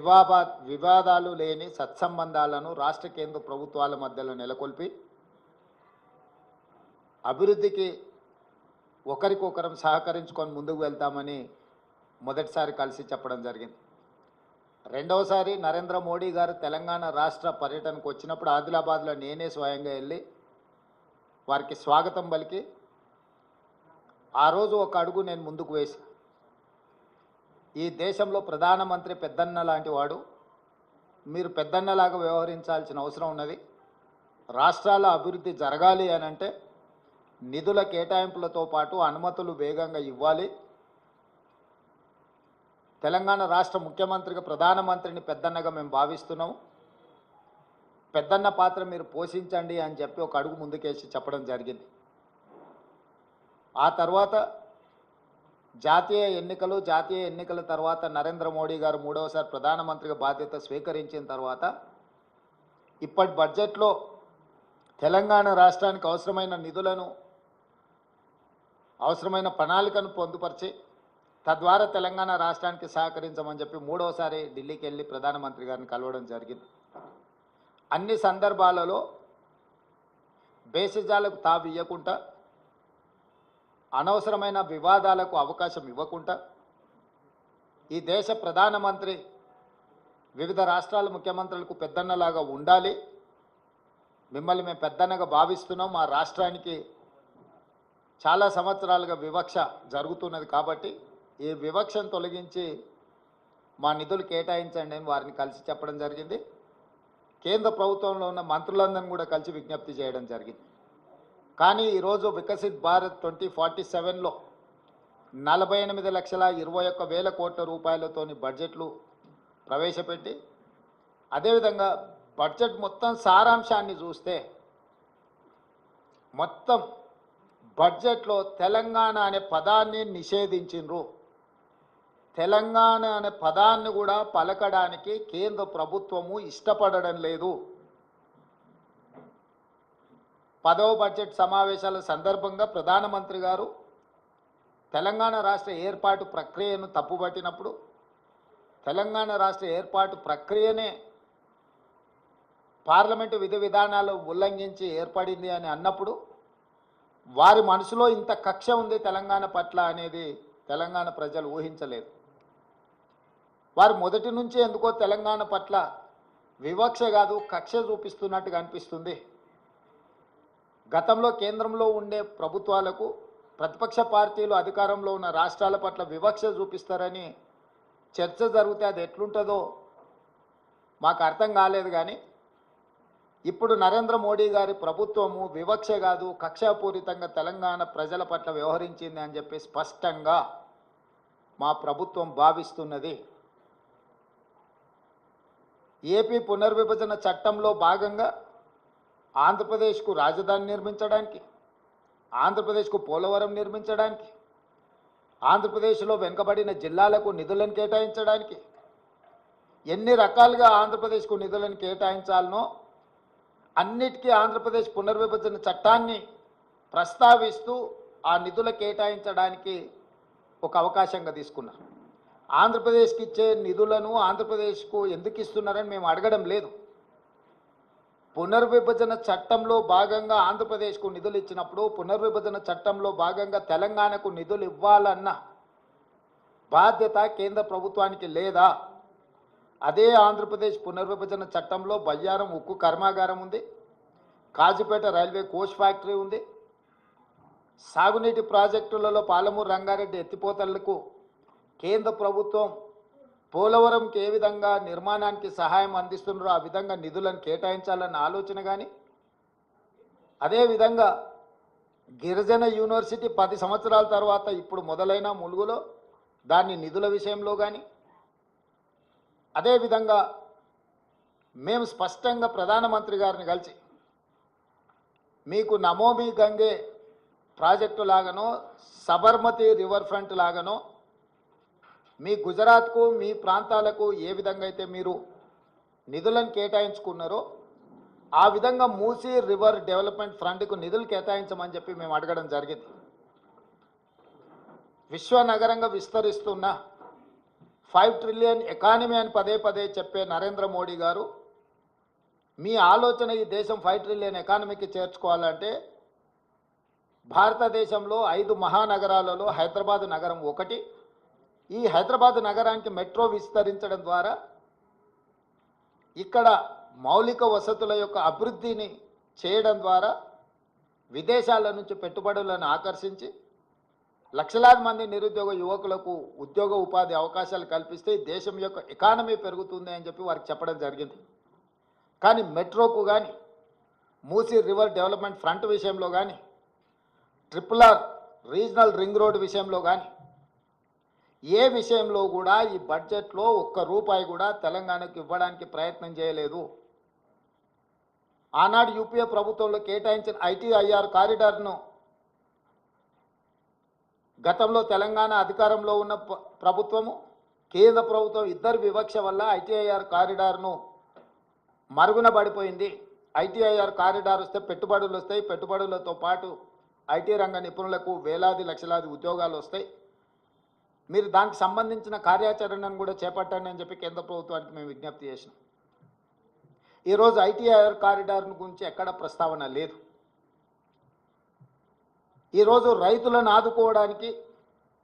వివాద వివాదాలు లేని సత్సంబంధాలను రాష్ట్ర కేంద్ర ప్రభుత్వాల మధ్యలో నెలకొల్పి అభివృద్ధికి ఒకరికొకరం సహకరించుకొని ముందుకు వెళ్తామని మొదటిసారి కలిసి చెప్పడం జరిగింది. రెండవసారి నరేంద్ర మోడీ గారు తెలంగాణ రాష్ట్ర పర్యటనకు వచ్చినప్పుడు ఆదిలాబాద్లో నేనే స్వయంగా వెళ్ళి వారికి స్వాగతం పలికి ఆ రోజు ఒక అడుగు నేను ముందుకు వేసి ఈ దేశంలో ప్రధానమంత్రి పెద్దన్న లాంటి వాడు మీరు పెద్దన్నలాగా వ్యవహరించాల్సిన అవసరం ఉన్నది. రాష్ట్రాల అభివృద్ధి జరగాలి అని అంటే నిధుల కేటాయింపులతో పాటు అనుమతులు వేగంగా ఇవ్వాలి. తెలంగాణ రాష్ట్ర ముఖ్యమంత్రిగా ప్రధానమంత్రిని పెద్దన్నగా మేము భావిస్తున్నాం. పెద్దన్న పాత్ర మీరు పోషించండి అని చెప్పి ఒక అడుగు ముందుకేసి చెప్పడం జరిగింది. ఆ తర్వాత జాతీయ ఎన్నికలు జాతీయ ఎన్నికల తర్వాత నరేంద్ర మోడీ గారు మూడవసారి ప్రధానమంత్రిగా బాధ్యత స్వీకరించిన తర్వాత ఇప్పటి బడ్జెట్లో తెలంగాణ రాష్ట్రానికి అవసరమైన నిధులను అవసరమైన ప్రణాళికను పొందుపరిచి తద్వారా తెలంగాణ రాష్ట్రానికి సహకరించమని చెప్పి మూడవసారి ఢిల్లీకి వెళ్ళి ప్రధానమంత్రి గారిని కలవడం జరిగింది. అన్ని సందర్భాలలో బేసిజాలకు తావియ్యకుండా ఇవ్వకుండా అనవసరమైన వివాదాలకు అవకాశం ఇవ్వకుండా ఈ దేశ ప్రధానమంత్రి వివిధ రాష్ట్రాల ముఖ్యమంత్రులకు పెద్దన్నలాగా ఉండాలి. మిమ్మల్ని మేము పెద్దన్నగా భావిస్తున్నాం. మా రాష్ట్రానికి చాలా సంవత్సరాలుగా వివక్ష జరుగుతున్నది కాబట్టి ఈ వివక్షను తొలగించి మా నిధులు కేటాయించండి అని వారిని కలిసి చెప్పడం జరిగింది. కేంద్ర ప్రభుత్వంలో ఉన్న మంత్రులందరినీ కూడా కలిసి విజ్ఞప్తి చేయడం జరిగింది. కానీ ఈరోజు వికసిత్ భారత్ ట్వంటీ ఫార్టీ సెవెన్లో నలభై ఎనిమిది లక్షల ఇరవై ఒక్క వేల కోట్ల రూపాయలతోని బడ్జెట్లు ప్రవేశపెట్టి అదేవిధంగా బడ్జెట్ మొత్తం సారాంశాన్ని చూస్తే మొత్తం బడ్జెట్లో తెలంగాణ అనే పదాన్ని నిషేధించిండ్రు. తెలంగాణ అనే పదాన్ని కూడా పలకడానికి కేంద్ర ప్రభుత్వము ఇష్టపడడం లేదు. పదవ బడ్జెట్ సమావేశాల సందర్భంగా ప్రధానమంత్రి గారు తెలంగాణ రాష్ట్ర ఏర్పాటు ప్రక్రియను తప్పుపట్టినప్పుడు తెలంగాణ రాష్ట్ర ఏర్పాటు ప్రక్రియనే పార్లమెంటు విధి విధానాలు ఉల్లంఘించి ఏర్పడింది అని అన్నప్పుడు వారి మనసులో ఇంత కక్ష ఉంది తెలంగాణ పట్ల అనేది తెలంగాణ ప్రజలు ఊహించలేదు. వారు మొదటి నుంచి ఎందుకో తెలంగాణ పట్ల వివక్ష కాదు కక్ష చూపిస్తున్నట్టుగా అనిపిస్తుంది. గతంలో కేంద్రంలో ఉండే ప్రభుత్వాలకు ప్రతిపక్ష పార్టీలు అధికారంలో ఉన్న రాష్ట్రాల పట్ల వివక్ష చూపిస్తారని చర్చ జరిగితే అది ఎట్లుంటుందో మాకు అర్థం కాలేదు కానీ ఇప్పుడు నరేంద్ర మోడీ గారి ప్రభుత్వము వివక్ష కాదు కక్షాపూరితంగా తెలంగాణ ప్రజల పట్ల వ్యవహరించింది అని చెప్పి స్పష్టంగా మా ప్రభుత్వం భావిస్తున్నది. ఏపీ పునర్విభజన చట్టంలో భాగంగా ఆంధ్రప్రదేశ్కు రాజధాని నిర్మించడానికి ఆంధ్రప్రదేశ్కు పోలవరం నిర్మించడానికి ఆంధ్రప్రదేశ్లో వెనుకబడిన జిల్లాలకు నిధులను కేటాయించడానికి ఎన్ని రకాలుగా ఆంధ్రప్రదేశ్కు నిధులను కేటాయించాలనో అన్నిటికీ ఆంధ్రప్రదేశ్ పునర్విభజన చట్టాన్ని ప్రస్తావిస్తూ ఆ నిధుల కేటాయించడానికి ఒక అవకాశంగా తీసుకున్నారు. ఆంధ్రప్రదేశ్కి ఇచ్చే నిధులను ఆంధ్రప్రదేశ్కు ఎందుకు ఇస్తున్నారని మేము అడగడం లేదు. పునర్విభజన చట్టంలో భాగంగా ఆంధ్రప్రదేశ్కు నిధులు ఇచ్చినప్పుడు పునర్విభజన చట్టంలో భాగంగా తెలంగాణకు నిధులు ఇవ్వాలన్న బాధ్యత కేంద్ర ప్రభుత్వానికి లేదా? అదే ఆంధ్రప్రదేశ్ పునర్విభజన చట్టంలో బయ్యారం ఉక్కు కర్మాగారం ఉంది కాజీపేట రైల్వే కోచ్ ఫ్యాక్టరీ ఉంది సాగునీటి ప్రాజెక్టులలో పాలమూరు రంగారెడ్డి ఎత్తిపోతలకు కేంద్ర ప్రభుత్వం పోలవరంకి ఏ విధంగా నిర్మాణానికి సహాయం అందిస్తున్నారో ఆ విధంగా నిధులను కేటాయించాలన్న ఆలోచన కానీ అదేవిధంగా గిరిజన యూనివర్సిటీ పది సంవత్సరాల తర్వాత ఇప్పుడు మొదలైన ములుగులో దాన్ని నిధుల విషయంలో కానీ అదేవిధంగా మేము స్పష్టంగా ప్రధానమంత్రి గారిని కలిసి మీకు నమోమి గంగే ప్రాజెక్టు లాగానో సబర్మతి రివర్ ఫ్రంట్ లాగానో మీ గుజరాత్కు మీ ప్రాంతాలకు ఏ విధంగా అయితే మీరు నిధులను కేటాయించుకున్నారో ఆ విధంగా మూసీ రివర్ డెవలప్మెంట్ ఫ్రంట్కు నిధులు కేటాయించమని చెప్పి మేము అడగడం జరిగింది. విశ్వనగరంగా విస్తరిస్తున్న ఫైవ్ ట్రిలియన్ ఎకానమీ అని పదే పదే చెప్పే నరేంద్ర మోడీ గారు మీ ఆలోచన ఈ దేశం ఫైవ్ ట్రిలియన్ ఎకానమీకి చేర్చుకోవాలంటే భారతదేశంలో ఐదు మహానగరాలలో హైదరాబాద్ నగరం ఒకటి ఈ హైదరాబాద్ నగరానికి మెట్రో విస్తరించడం ద్వారా ఇక్కడ మౌలిక వసతుల యొక్క అభివృద్ధిని చేయడం ద్వారా విదేశాల నుంచి పెట్టుబడులను ఆకర్షించి లక్షలాది మంది నిరుద్యోగ యువకులకు ఉద్యోగ ఉపాధి అవకాశాలు కల్పిస్తే దేశం యొక్క ఎకానమీ పెరుగుతుంది అని చెప్పి వారికి చెప్పడం జరిగింది. కానీ మెట్రోకు కానీ మూసీ రివర్ డెవలప్మెంట్ ఫ్రంట్ విషయంలో కానీ triple R regional ring road విషయంలో కానీ ఏ విషయంలో కూడా ఈ బడ్జెట్లో ఒక్క రూపాయి కూడా తెలంగాణకు ఇవ్వడానికి ప్రయత్నం చేయలేదు. ఆనాడు యూపీఏ ప్రభుత్వంలో కేటాయించిన ఐటీఐఆర్ కారిడార్ను గతంలో తెలంగాణ అధికారంలో ఉన్న ప్రభుత్వము కేంద్ర ప్రభుత్వం ఇద్దరు వివక్ష వల్ల ఐటీఐఆర్ కారిడార్ను మరుగున పడిపోయింది. ఐటీఐఆర్ కారిడార్ వస్తే పెట్టుబడులు వస్తాయి. పెట్టుబడులతో పాటు ఐటీ రంగ నిపుణులకు వేలాది లక్షలాది ఉద్యోగాలు వస్తాయి. మీరు దానికి సంబంధించిన కార్యాచరణను కూడా చేపట్టండి అని చెప్పి కేంద్ర ప్రభుత్వానికి మేము విజ్ఞప్తి చేసినాం. ఈరోజు ఐటీఐఆర్ కారిడార్ గురించి ఎక్కడ ప్రస్తావన లేదు. ఈరోజు రైతులను ఆదుకోవడానికి